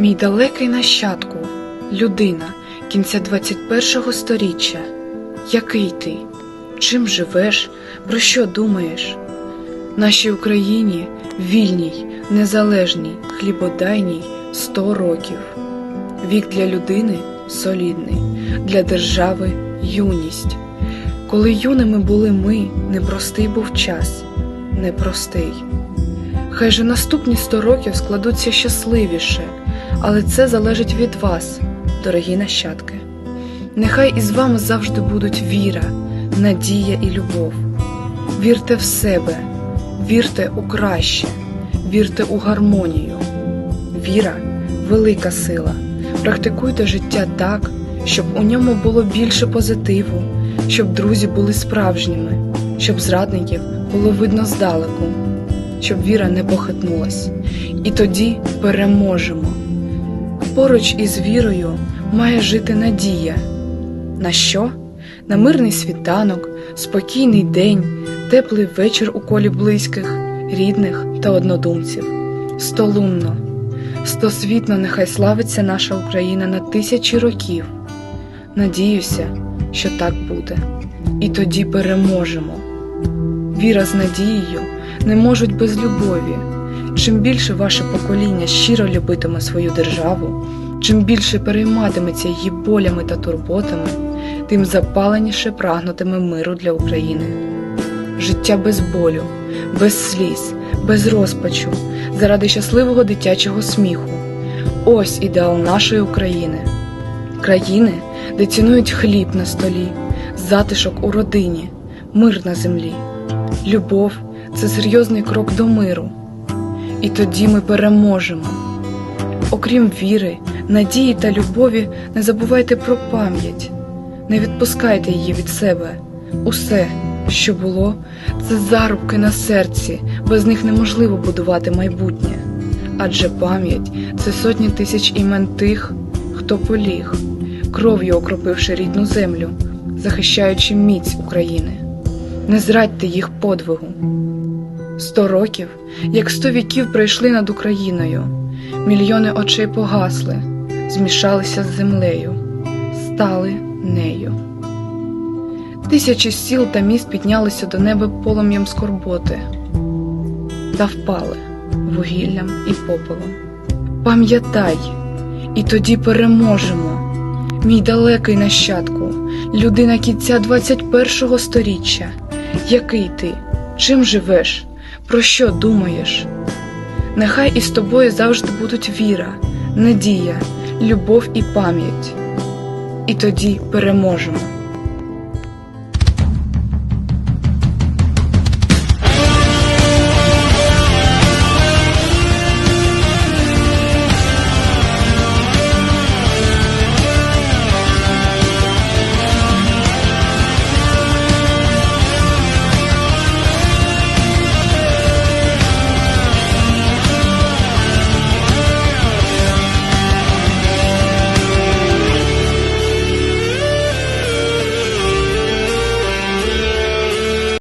Мій далекий нащадку, людина кінця 21-го сторіччя. Який ти? Чим живеш? Про що думаєш? Нашій Україні вільній, незалежній, хлібодайній 100 років. Вік для людини солідний, для держави юність. Коли юними були ми, непростий був час, непростий. Хай же наступні 100 років складуться щасливіше, але це залежить від вас, дорогі нащадки. Нехай із вами завжди будуть віра, надія і любов. Вірте в себе, вірте у краще, вірте у гармонію. Віра велика сила. Практикуйте життя так, щоб у ньому було більше позитиву, щоб друзі були справжніми, щоб зрадників було видно здалеку, щоб віра не похитнулась. І тоді переможемо. Поруч із вірою має жити надія. На що? На мирний світанок, спокійний день, теплий вечір у колі близьких, рідних та однодумців. Столунно, стосвітно нехай славиться наша Україна на тисячі років. Надіюся, що так буде. І тоді переможемо. Віра з надією не можуть без любові. Чим більше ваше покоління щиро любитиме свою державу, чим більше перейматиметься її болями та турботами, тим запаленіше прагнутиме миру для України. Життя без болю, без сліз, без розпачу, заради щасливого дитячого сміху. Ось ідеал нашої України. Країни, де цінують хліб на столі, затишок у родині, мир на землі. Любов це серйозний крок до миру. І тоді ми переможемо. Окрім віри, надії та любові, не забувайте про пам'ять, не відпускайте її від себе. Усе, що було, це зарубки на серці, без них неможливо будувати майбутнє. Адже пам'ять це сотні тисяч імен тих, хто поліг, кров'ю окропивши рідну землю, захищаючи міць України. Не зрадьте їх подвигу. Сто років, як сто віків пройшли над Україною, мільйони очей погасли, змішалися з землею, стали нею. Тисячі сіл та міст піднялися до неба полум'ям скорботи та впали вугіллям і попелом. Пам'ятай, і тоді переможемо. Мій далекий нащадку, людина кінця 21-го сторіччя. Який ти? Чим живеш? Про що думаєш? Нехай із тобою завжди будуть віра, надія, любов і пам'ять. І тоді переможемо.